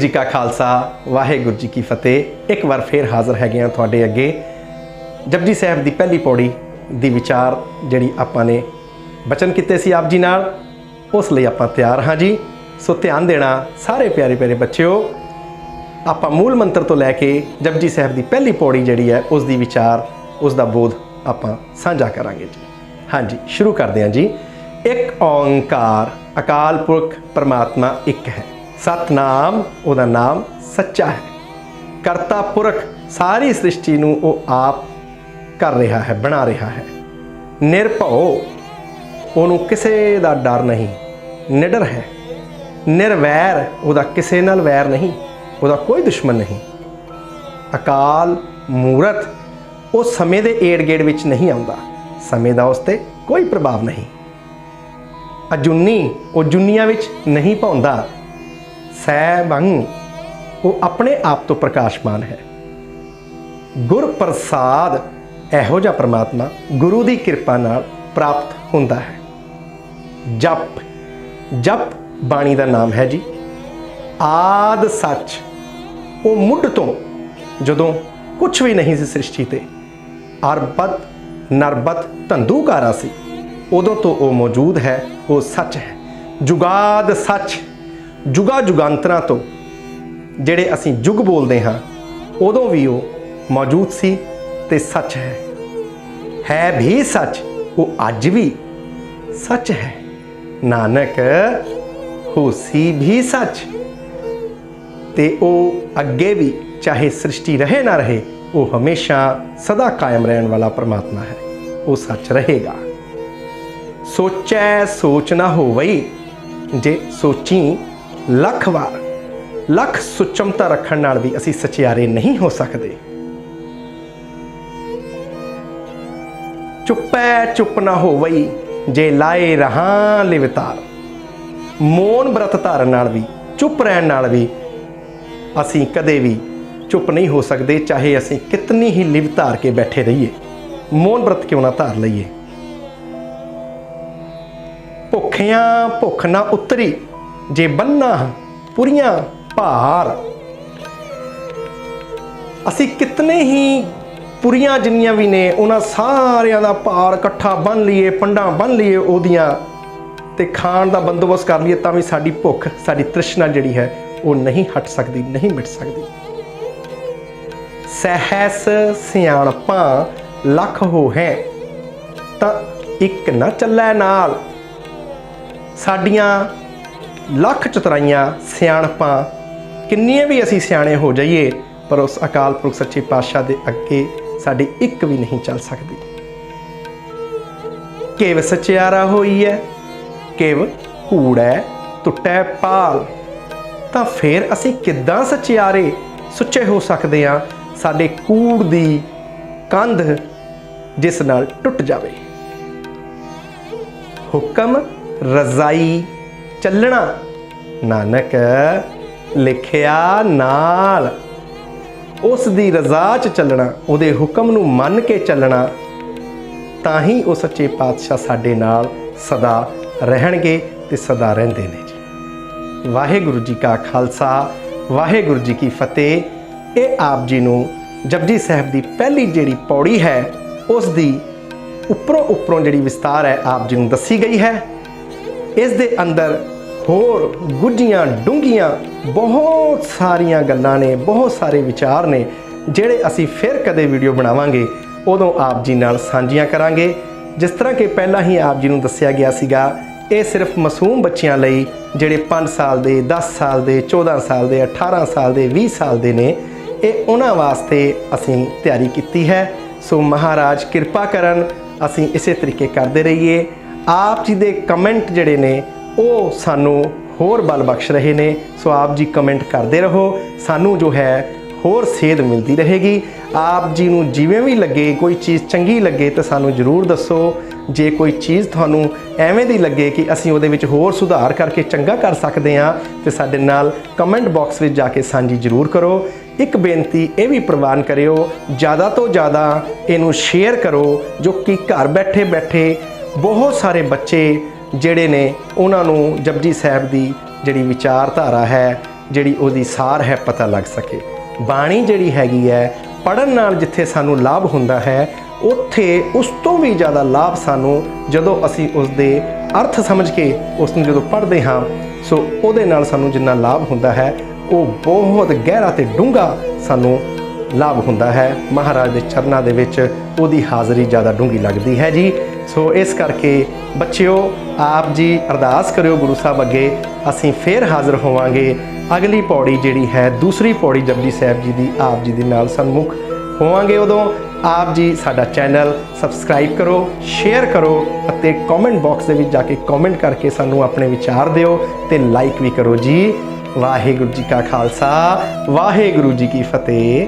ਜੀ ਕਾ ਖਾਲਸਾ, ਵਾਹਿਗੁਰੂ ਜੀ ਕੀ ਫਤਿਹ। ਇੱਕ ਵਾਰ ਫੇਰ ਹਾਜ਼ਰ ਹੈਗੇ ਹਾਂ ਤੁਹਾਡੇ ਅੱਗੇ। ਜਪਜੀ ਸਾਹਿਬ ਦੀ ਪਹਿਲੀ ਪੌੜੀ ਦੀ ਵਿਚਾਰ ਜਿਹੜੀ ਆਪਾਂ ਨੇ ਬਚਨ ਕੀਤੇ ਸੀ ਆਪ ਜੀ ਨਾਲ, ਉਸ ਲਈ ਆਪਾਂ ਤਿਆਰ ਹਾਂ ਜੀ। ਸੋ ਧਿਆਨ ਦੇਣਾ ਸਾਰੇ ਪਿਆਰੇ ਪਿਆਰੇ ਬੱਚਿਓ, ਆਪਾਂ ਮੂਲ ਮੰਤਰ ਤੋਂ ਲੈ ਕੇ ਜਪਜੀ ਸਾਹਿਬ ਦੀ ਪਹਿਲੀ ਪੌੜੀ ਜਿਹੜੀ ਹੈ, ਉਸ ਦੀ ਵਿਚਾਰ, ਉਸ ਦਾ ਬੋਧ ਆਪਾਂ ਸਾਂਝਾ ਕਰਾਂਗੇ ਜੀ। ਹਾਂਜੀ ਸ਼ੁਰੂ ਕਰਦੇ ਹਾਂ ਜੀ। ਇੱਕ ਓੰਕਾਰ, ਅਕਾਲ ਪੁਰਖ ਪਰਮਾਤਮਾ ਇੱਕ ਹੈ। ਸਤਨਾਮ, ਉਹਦਾ ਨਾਮ ਸੱਚਾ ਹੈ। ਕਰਤਾ ਪੁਰਖ ਸਾਰੀ ਸ੍ਰਿਸ਼ਟੀ ਨੂੰ ਉਹ ਆਪ ਕਰ ਰਿਹਾ ਹੈ, ਬਣਾ ਰਿਹਾ ਹੈ। ਨਿਰਭਉ, ਉਹਨੂੰ ਕਿਸੇ ਦਾ ਡਰ ਨਹੀਂ, ਨਿਡਰ ਹੈ। ਨਿਰਵੈਰ, ਉਹਦਾ ਕਿਸੇ ਨਾਲ ਵੈਰ ਨਹੀਂ, ਉਹਦਾ ਕੋਈ ਦੁਸ਼ਮਣ ਨਹੀਂ। ਅਕਾਲ, ਮੂਰਤ, ਉਹ ਸਮੇਂ ਦੇ ਏੜ-ਗੇੜ ਵਿੱਚ ਨਹੀਂ ਆਉਂਦਾ। ਸਮੇਂ ਦਾ ਉਸ ਤੇ ਕੋਈ ਪ੍ਰਭਾਵ ਨਹੀਂ। ਅਜੁੰਨੀ, ਉਹ ਜੁਨੀਆਂ ਵਿੱਚ ਨਹੀਂ ਪਾਉਂਦਾ ਸੈਭੰ ਉਹ ਆਪਣੇ ਆਪ ਤੋਂ ਪ੍ਰਕਾਸ਼ਮਾਨ ਹੈ। ਗੁਰ ਪ੍ਰਸਾਦ ਇਹੋ ਜਿਹਾ ਪ੍ਰਮਾਤਮਾ ਗੁਰੂ ਦੀ ਕਿਰਪਾ ਨਾਲ ਪ੍ਰਾਪਤ ਹੁੰਦਾ ਹੈ। ਜਪ ਜਪ ਬਾਣੀ ਦਾ ਨਾਮ ਹੈ ਜੀ। ਆਦ ਸੱਚ, ਉਹ ਮੁੱਢ ਤੋਂ ਜਦੋਂ ਕੁਝ ਵੀ ਨਹੀਂ ਸੀ ਸ੍ਰਿਸ਼ਟੀ ਤੇ, ਅਰਬਤ, ਨਰਬਤ, ਧੰਦੂਕਾਰਾ ਸੀ, ਉਦੋਂ ਤੋਂ ਉਹ ਮੌਜੂਦ ਹੈ, ਉਹ ਸੱਚ ਹੈ। ਜੁਗਾਦ ਸੱਚ ਜੁਗਾ ਜੁਗਾਂਤਰਾਂ ਤੋਂ, ਜਿਹੜੇ ਅਸੀਂ ਜੁਗ ਬੋਲਦੇ ਹਾਂ, ਉਦੋਂ ਵੀ ਉਹ ਮੌਜੂਦ ਸੀ ਤੇ ਸੱਚ ਹੈ। ਹੈ ਵੀ ਸੱਚ, ਉਹ ਅੱਜ ਵੀ ਸੱਚ ਹੈ। ਨਾਨਕ ਹੋਸੀ ਵੀ ਸੱਚ। ਤੇ ਉਹ ਅੱਗੇ ਵੀ, ਚਾਹੇ ਸ੍ਰਿਸ਼ਟੀ ਰਹੇ ਨਾ ਰਹੇ, ਉਹ ਹਮੇਸ਼ਾ ਸਦਾ ਕਾਇਮ ਰਹਿਣ ਵਾਲਾ ਪਰਮਾਤਮਾ ਹੈ। ਉਹ ਸੱਚ ਰਹੇਗਾ। ਸੋਚੈ ਸੋਚ ਨਾ ਹੋਵਈ, ਜੇ ਸੋਚੀ ਲੱਖ ਵਾਰ, ਲੱਖ ਸੁਚਮਤਾ ਰੱਖਣ ਨਾਲ ਵੀ ਅਸੀਂ ਸਚਿਆਰੇ ਨਹੀਂ ਹੋ ਸਕਦੇ। ਚੁੱਪੈ ਚੁੱਪ ਨਾ ਹੋਵਈ, ਜੇ ਲਾਏ ਰਹਾ ਲਿਵਤਾਰ ਮੌਨ ਬ੍ਰਤ ਧਾਰਨ ਨਾਲ ਵੀ, ਚੁੱਪ ਰਹਿਣ ਨਾਲ ਵੀ ਅਸੀਂ ਕਦੇ ਵੀ ਚੁੱਪ ਨਹੀਂ ਹੋ ਸਕਦੇ, ਚਾਹੇ ਅਸੀਂ ਕਿਤਨੀ ਹੀ ਲਿਵ ਧਾਰ ਕੇ ਬੈਠੇ ਰਹੀਏ। ਮੌਨ ਬ੍ਰਤ ਕਿਉਂ ਨਾ ਧਾਰ ਲਈਏ? ਭੁੱਖਿਆਂ ਭੁੱਖ ਨਾ ਉਤਰੀ। ਜੇ ਬੰਨਾ ਪੁਰੀਆਂ ਭਾਰ। ਅਸੀਂ ਕਿਤਨੇ ਹੀ ਪੁਰੀਆਂ ਜਿੰਨੀਆਂ ਵੀ ਨੇ, ਉਹਨਾਂ ਸਾਰਿਆਂ ਦਾ ਭਾਰ ਇਕੱਠਾ ਬੰਨ ਲਈਏ, ਪੰਡਾਂ ਬੰਨ ਲਈਏ ਉਹਦੀਆਂ ਤੇ ਖਾਣ ਦਾ ਬੰਦੋਬਸਤ ਕਰ ਲਈਏ, ਤਾਂ ਵੀ ਸਾਡੀ ਭੁੱਖ, ਸਾਡੀ ਤ੍ਰਿਸ਼ਨਾ ਜਿਹੜੀ ਹੈ, ਉਹ ਨਹੀਂ ਹਟ ਸਕਦੀ, ਨਹੀਂ ਮਿਟ ਸਕਦੀ। ਸਹਿਸ ਸਿਆਣਪਾਂ ਲੱਖ ਹੋ ਹੈ, ਤਾਂ ਇੱਕ ਨਾ ਚੱਲੈ ਨਾਲ। ਸਾਡੀਆਂ ਲੱਖ ਚਤਰਾਈਆਂ ਸਿਆਣਪਾਂ, ਕਿੰਨੀਆਂ ਵੀ ਅਸੀਂ ਸਿਆਣੇ ਹੋ ਜਾਈਏ, ਪਰ ਉਸ ਅਕਾਲ ਪੁਰਖ ਸੱਚੇ ਪਾਤਸ਼ਾਹ ਦੇ ਅੱਗੇ ਸਾਡੀ ਇੱਕ ਵੀ ਨਹੀਂ ਚੱਲ ਸਕਦੀ। ਕੇਵ ਸਚਿਆਰਾ ਹੋਈ ਹੈ ਕੇਵ ਕੂੜੈ ਟੁੱਟੈ ਪਾਲ ਤਾਂ ਫਿਰ ਅਸੀਂ ਕਿੱਦਾਂ ਸਚਿਆਰੇ, ਸੁੱਚੇ ਹੋ ਸਕਦੇ ਹਾਂ ਸਾਡੇ ਕੂੜ ਦੀ ਕੰਧ ਜਿਸ ਨਾਲ ਟੁੱਟ ਜਾਵੇ? ਹੁਕਮ ਰਜ਼ਾਈ ਚੱਲਣਾ। ਨਾਨਕ ਲਿਖਿਆ ਨਾਲ। ਉਸ ਦੀ ਰਜ਼ਾ 'ਚ ਚੱਲਣਾ, ਉਹਦੇ ਹੁਕਮ ਨੂੰ ਮੰਨ ਕੇ ਚੱਲਣਾ ਤਾਂ ਹੀ ਉਹ ਸੱਚੇ ਪਾਤਸ਼ਾਹ ਸਾਡੇ ਨਾਲ ਸਦਾ ਰਹਿਣਗੇ ਤੇ ਸਦਾ ਰਹਿੰਦੇ ਨੇ ਜੀ। ਵਾਹਿਗੁਰੂ ਜੀ ਕਾ ਖਾਲਸਾ, ਵਾਹਿਗੁਰੂ ਜੀ ਕੀ ਫਤਿਹ। ਇਹ ਆਪ ਜੀ ਨੂੰ ਜਪਜੀ ਸਾਹਿਬ ਦੀ ਪਹਿਲੀ ਜਿਹੜੀ ਪੌੜੀ ਹੈ ਉਸ ਦੀ ਉੱਪਰੋਂ ਉੱਪਰੋਂ ਜਿਹੜੀ ਵਿਸਤਾਰ ਹੈ ਆਪ ਜੀ ਨੂੰ ਦੱਸੀ ਗਈ ਹੈ। ਇਸ ਦੇ ਅੰਦਰ ਹੋਰ ਗੁੱਝੀਆਂ ਡੂੰਘੀਆਂ ਬਹੁਤ ਸਾਰੀਆਂ ਗੱਲਾਂ ਨੇ, ਬਹੁਤ ਸਾਰੇ ਵਿਚਾਰ ਨੇ, ਜਿਹੜੇ ਅਸੀਂ ਫਿਰ ਕਦੇ ਵੀਡੀਓ ਬਣਾਵਾਂਗੇ, ਉਦੋਂ ਆਪ ਜੀ ਨਾਲ ਸਾਂਝੀਆਂ ਕਰਾਂਗੇ। ਜਿਸ ਤਰ੍ਹਾਂ ਕਿ ਪਹਿਲਾਂ ਹੀ ਆਪ ਜੀ ਨੂੰ ਦੱਸਿਆ ਗਿਆ ਸੀਗਾ, ਇਹ ਸਿਰਫ ਮਾਸੂਮ ਬੱਚਿਆਂ ਲਈ, ਜਿਹੜੇ 5 ਸਾਲ ਦੇ 10 ਸਾਲ ਦੇ 14 ਸਾਲ ਦੇ 18 ਸਾਲ ਦੇ 20 ਸਾਲ ਦੇ ਨੇ, ਇਹ ਉਹਨਾਂ ਵਾਸਤੇ ਅਸੀਂ ਤਿਆਰੀ ਕੀਤੀ ਹੈ। ਸੋ ਮਹਾਰਾਜ ਕਿਰਪਾ ਕਰਨ, ਅਸੀਂ ਇਸੇ ਤਰੀਕੇ ਕਰਦੇ ਰਹੀਏ। ਆਪ ਜੀ ਦੇ ਕਮੈਂਟ ਜਿਹੜੇ ਨੇ ਉਹ ਸਾਨੂੰ ਹੋਰ ਬਲ ਬਖਸ਼ ਰਹੇ ਨੇ। ਸੋ ਆਪ ਜੀ ਕਮੈਂਟ ਕਰਦੇ ਰਹੋ। ਸਾਨੂੰ ਜੋ ਹੈ, ਹੋਰ ਸੇਧ ਮਿਲਦੀ ਰਹੇਗੀ। ਆਪ ਜੀ ਨੂੰ ਜਿਵੇਂ ਵੀ ਲੱਗੇ, ਕੋਈ ਚੀਜ਼ ਚੰਗੀ ਲੱਗੇ ਤਾਂ ਸਾਨੂੰ ਜਰੂਰ ਦੱਸੋ। ਜੇ ਕੋਈ ਚੀਜ਼ ਤੁਹਾਨੂੰ ਐਵੇਂ ਦੀ ਲੱਗੇ ਕਿ ਅਸੀਂ ਉਹਦੇ ਵਿੱਚ ਹੋਰ ਸੁਧਾਰ ਕਰਕੇ ਚੰਗਾ ਕਰ ਸਕਦੇ ਹਾਂ, ਤੇ ਸਾਡੇ ਨਾਲ ਕਮੈਂਟ ਬਾਕਸ ਵਿੱਚ ਜਾ ਕੇ ਸਾਂਝੀ ਜਰੂਰ ਕਰੋ। ਇੱਕ ਬੇਨਤੀ ਇਹ ਵੀ ਪ੍ਰਵਾਨ ਕਰਿਓ, ਜ਼ਿਆਦਾ ਤੋਂ ਜ਼ਿਆਦਾ ਇਹਨੂੰ ਸ਼ੇਅਰ ਕਰੋ, ਜੋ ਕਿ ਘਰ ਬੈਠੇ ਬੈਠੇ ਬਹੁਤ ਸਾਰੇ ਬੱਚੇ ਜਿਹੜੇ ਨੇ ਉਹਨਾਂ ਨੂੰ ਜਪਜੀ ਸਾਹਿਬ ਦੀ ਜਿਹੜੀ ਵਿਚਾਰਧਾਰਾ ਹੈ, ਜਿਹੜੀ ਉਹਦੀ ਸਾਰ ਹੈ, ਪਤਾ ਲੱਗ ਸਕੇ। ਬਾਣੀ ਜਿਹੜੀ ਹੈਗੀ ਹੈ ਪੜਨ ਨਾਲ ਜਿੱਥੇ ਸਾਨੂੰ ਲਾਭ ਹੁੰਦਾ ਹੈ, ਉੱਥੇ ਉਸ ਤੋਂ ਵੀ ਜ਼ਿਆਦਾ ਲਾਭ ਸਾਨੂੰ ਜਦੋਂ ਅਸੀਂ ਉਸ ਦੇ ਅਰਥ ਸਮਝ ਕੇ ਉਸ ਨੂੰ ਜਦੋਂ ਪੜ੍ਹਦੇ ਹਾਂ, ਸੋ ਉਹਦੇ ਨਾਲ ਸਾਨੂੰ ਜਿੰਨਾ ਲਾਭ ਹੁੰਦਾ ਹੈ, ਉਹ ਬਹੁਤ ਗਹਿਰਾ ਤੇ ਡੂੰਘਾ ਸਾਨੂੰ ਲਾਭ ਹੁੰਦਾ ਹੈ। ਮਹਾਰਾਜ ਦੇ ਚਰਨਾਂ ਦੇ ਵਿੱਚ ਉਹਦੀ ਹਾਜ਼ਰੀ ਜ਼ਿਆਦਾ ਡੂੰਘੀ ਲੱਗਦੀ ਹੈ ਜੀ। ਸੋ ਇਸ ਕਰਕੇ ਬੱਚਿਓ, ਆਪ ਜੀ ਅਰਦਾਸ ਕਰਿਓ ਗੁਰੂ ਸਾਹਿਬ ਅੱਗੇ, ਅਸੀਂ ਫੇਰ ਹਾਜ਼ਰ ਹੋਵਾਂਗੇ ਅਗਲੀ ਪੌੜੀ ਜਿਹੜੀ ਹੈ, ਦੂਸਰੀ ਪੌੜੀ ਜਪਜੀ ਸਾਹਿਬ ਜੀ ਦੀ, ਆਪ ਜੀ ਦੇ ਨਾਲ ਸਨਮੁਖ ਹੋਵਾਂਗੇ ਉਦੋਂ। ਆਪ ਜੀ ਸਾਡਾ ਚੈਨਲ ਸਬਸਕ੍ਰਾਈਬ ਕਰੋ, ਸ਼ੇਅਰ ਕਰੋ ਅਤੇ ਕਮੈਂਟ ਬਾਕਸ ਦੇ ਵਿੱਚ ਜਾ ਕੇ ਕਮੈਂਟ ਕਰਕੇ ਸਾਨੂੰ ਆਪਣੇ ਵਿਚਾਰ ਦਿਓ ਤੇ ਲਾਈਕ ਵੀ ਕਰੋ ਜੀ। ਵਾਹਿਗੁਰੂ ਜੀ ਕਾ ਖਾਲਸਾ, ਵਾਹਿਗੁਰੂ ਜੀ ਕੀ ਫਤਿਹ।